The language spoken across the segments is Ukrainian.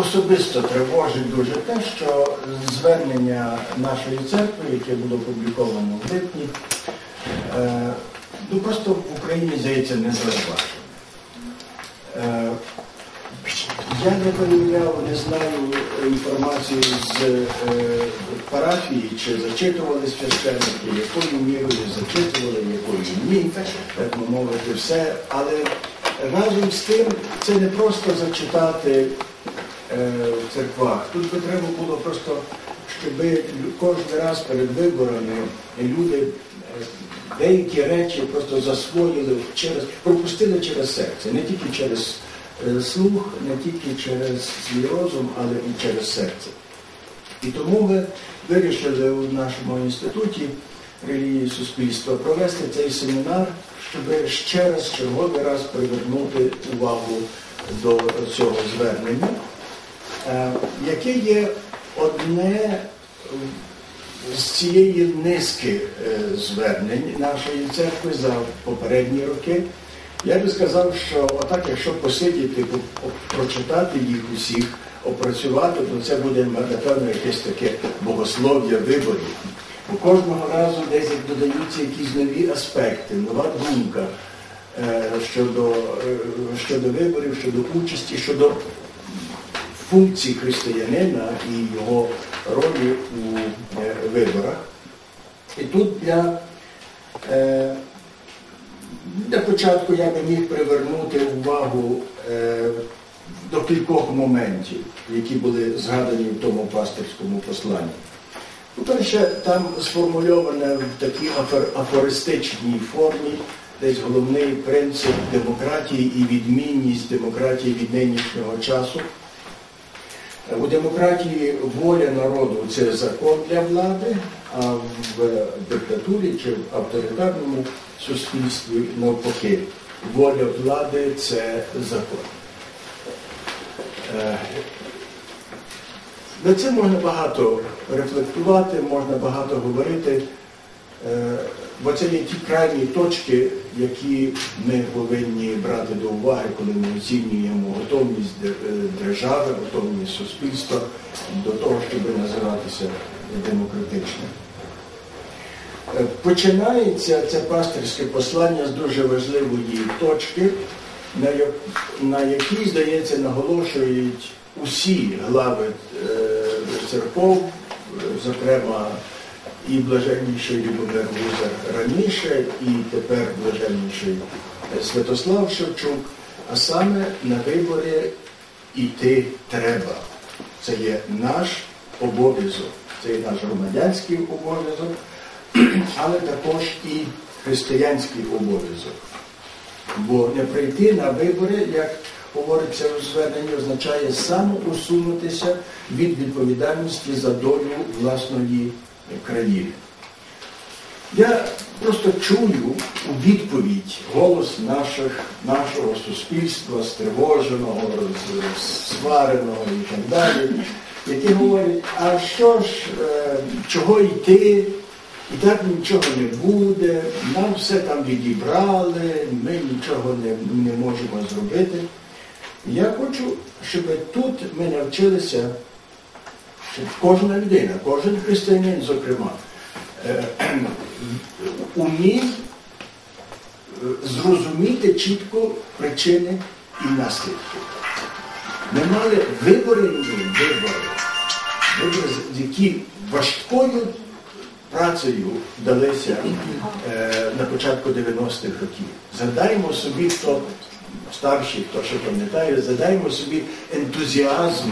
особисто тривожить дуже те, що звернення нашої церкви, яке було опубліковано в липні, е, ну просто в Україні, здається, не зважено. Е, я не перевіряв, не знаю інформацію з е, парафії, чи зачитували священники, якою мірою зачитували, якою ні, так би мовити, все. Але разом з тим це не просто зачитати в церквах. Тут би треба було просто, щоб кожен раз перед виборами люди е, деякі речі просто засвоїли через, пропустили через серце, не тільки через е, слух, не тільки через свій розум, але і через серце. І тому ми вирішили у нашому інституті релігії суспільства провести цей семінар, щоб ще раз, черговий раз привернути увагу до цього звернення, е, яке є одне з цієї низки е, звернень нашої церкви за попередні роки. Я би сказав, що отак, якщо посидіти, прочитати їх усіх, опрацювати, то це буде, напевно, якесь таке богослов'я виборів. Бо кожного разу десь додаються якісь нові аспекти, нова думка е, щодо, е, щодо виборів, щодо участі, щодо функції християнина і його ролі у е, виборах. І тут для, е, для початку я би міг привернути увагу е, до кількох моментів, які були згадані в тому пастирському посланні. По-перше, там сформульоване в такій афор- афористичній формі десь головний принцип демократії і відмінність демократії від нинішнього часу. У демократії воля народу це закон для влади, а в диктатурі чи в авторитарному суспільстві навпаки воля влади це закон. Е, На це можна багато рефлектувати, можна багато говорити, бо це є ті крайні точки, які ми повинні брати до уваги, коли ми оцінюємо готовність е, держави, готовність суспільства до того, щоб називатися демократичним. Е, Починається це пастирське послання з дуже важливої точки, на якій, здається, наголошують усі глави е, церков, е, зокрема і блаженніший Любомир Гузар раніше, і тепер блаженніший Святослав Шевчук, а саме на вибори йти треба. Це є наш обов'язок, це є наш громадянський обов'язок, але також і християнський обов'язок. Бо не прийти на вибори, як говориться у зверненні, означає самоусунутися від відповідальності за долю власної країни. Я просто чую у відповідь голос наших, нашого суспільства, стривоженого, свареного і так далі, які говорять, а що ж, е, чого йти, і так нічого не буде, нам все там відібрали, ми нічого не, не можемо зробити. Я хочу, щоб тут ми навчилися, кожна людина, кожен християнин, зокрема, е, умів е, зрозуміти чітко причини і наслідки. Ми мали вибори, вибори, вибори, які важкою працею далися е, на початку 90-х років. Задаймо собі, хто старший, хто ще пам'ятає, задаймо собі ентузіазм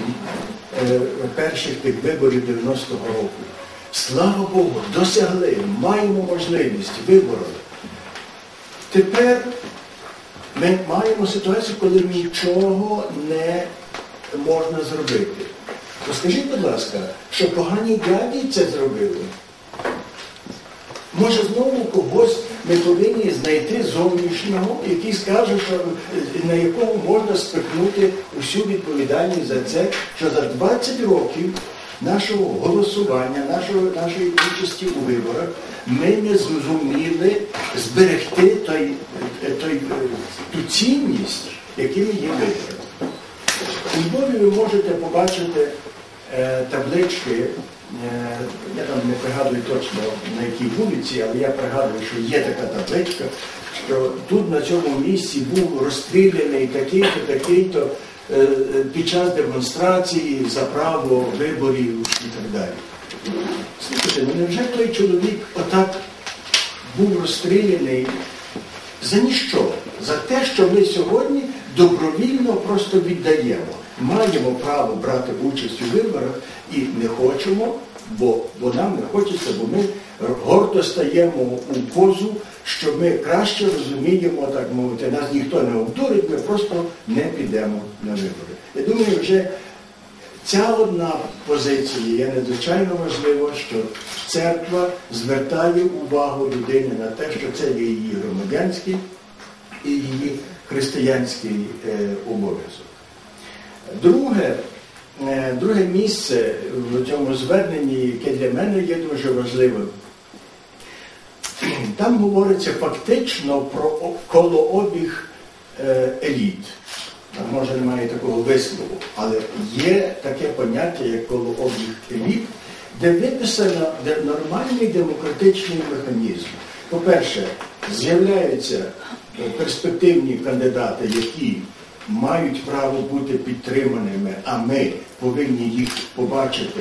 перших тих виборів 90-го року. Слава Богу, досягли, маємо можливість, вибороли. Тепер ми маємо ситуацію, коли нічого не можна зробити. То скажіть, будь ласка, що погані дяді це зробили? Може, знову когось ми повинні знайти зовнішнього, який скаже, що на якому можна спихнути усю відповідальність за це, що за 20 років нашого голосування, нашого, нашої участі у виборах, ми не зрозуміли зберегти той, той, ту цінність, якими є вибори. У Львові ви можете побачити таблички, е, я там не пригадую точно на якій вулиці, але я пригадую, що є така табличка, що тут на цьому місці був розстріляний такий-то, такий-то е, е, під час демонстрації за право виборів і так далі. Слухайте, ну невже той чоловік отак був розстріляний за ніщо? За те, що ми сьогодні добровільно просто віддаємо. Маємо право брати участь у виборах і не хочемо, бо, бо нам не хочеться, бо ми гордо стаємо у позу, що ми краще розуміємо, так мовити, нас ніхто не обдурить, ми просто не підемо на вибори. Я думаю, вже Ця одна позиція є надзвичайно важлива, що церква звертає увагу людини на те, що це є її громадянський і її християнський е, обов'язок. Друге, е, друге місце в цьому зверненні, яке для мене є дуже важливим, там говориться фактично про колообіг е, еліт. Може немає такого вислову, але є таке поняття, як колообіг еліт, де виписано нормальний демократичний механізм. По-перше, з'являються перспективні кандидати, які мають право бути підтриманими, а ми повинні їх побачити,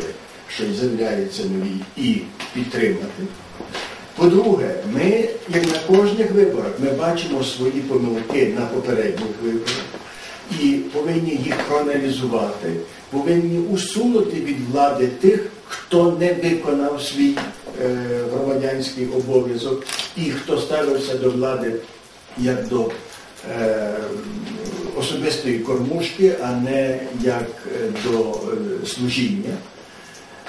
що з'являються нові, і підтримати. По-друге, ми, як на кожних виборах, ми бачимо свої помилки на попередніх виборах і повинні їх проаналізувати, повинні усунути від влади тих, хто не виконав свій е, громадянський обов'язок і хто ставився до влади як до е, особистої кормушки, а не як е, до е, служіння.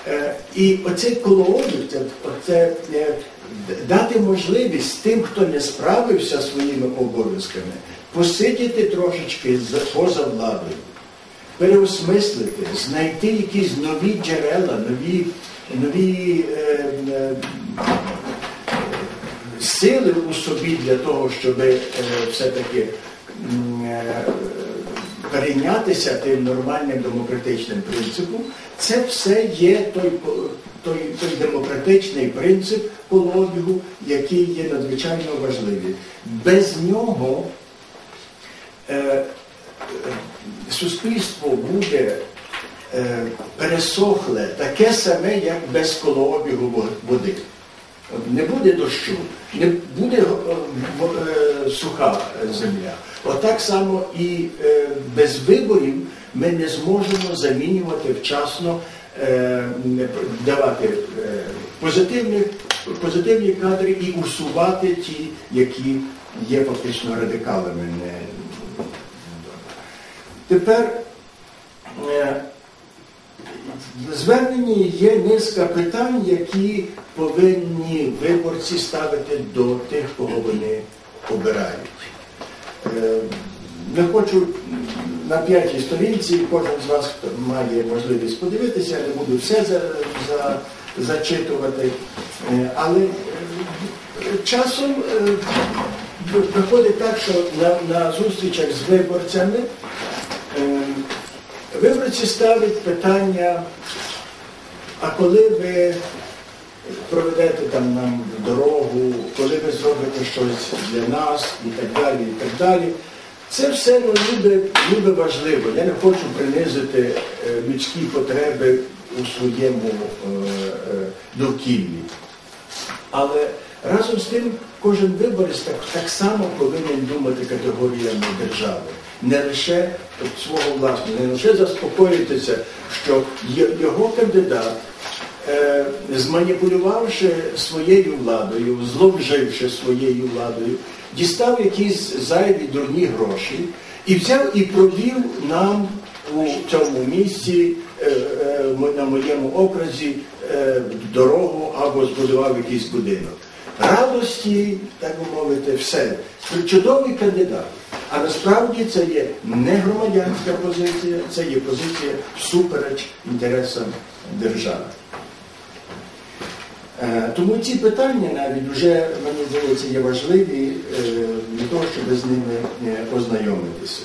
Е, І оцей колообіг, це, оце, дати можливість тим, хто не справився своїми обов'язками, посидіти трошечки поза владою, переосмислити, знайти якісь нові джерела, нові, нові е, е, сили у собі для того, щоб е, все-таки перейнятися тим нормальним демократичним принципом, це все є той, той, той демократичний принцип колобігу, який є надзвичайно важливий. Без нього е, е, суспільство буде е, пересохле, таке саме, як без колообігу води. От Не буде дощу, не буде е, е, суха земля. Отак само і е, без виборів ми не зможемо замінювати вчасно, давати позитивні, позитивні кадри і усувати ті, які є фактично радикалами. Тепер зверненні є низка питань, які повинні виборці ставити до тих, кого вони обирають. Не хочу на п'ятій сторінці, кожен з вас має можливість подивитися, не буду все за, за, зачитувати, Е, але е, часом е, виходить так, що на, на зустрічах з виборцями виборці ставлять питання, а коли ви проведете там нам дорогу, коли ви зробите щось для нас і так далі, і так далі. Це все ну, ніби, ніби важливо. Я не хочу принизити е, людські потреби у своєму е, е, довкіллі. Але разом з тим кожен виборець так, само повинен думати категоріями держави. Не лише свого власного, не лише заспокоїтися, що його кандидат, е, зманіпулювавши своєю владою, зловживши своєю владою, дістав якісь зайві дурні гроші і взяв і провів нам у цьому місці, е, е, на моєму окрузі, е, дорогу або збудував якийсь будинок. Радості, так би мовити, все. Чудовий кандидат. А насправді це є не громадянська позиція, це є позиція всупереч інтересам держави. Е, Тому ці питання навіть вже, мені здається, є важливі е, для того, щоб з ними е, ознайомитися.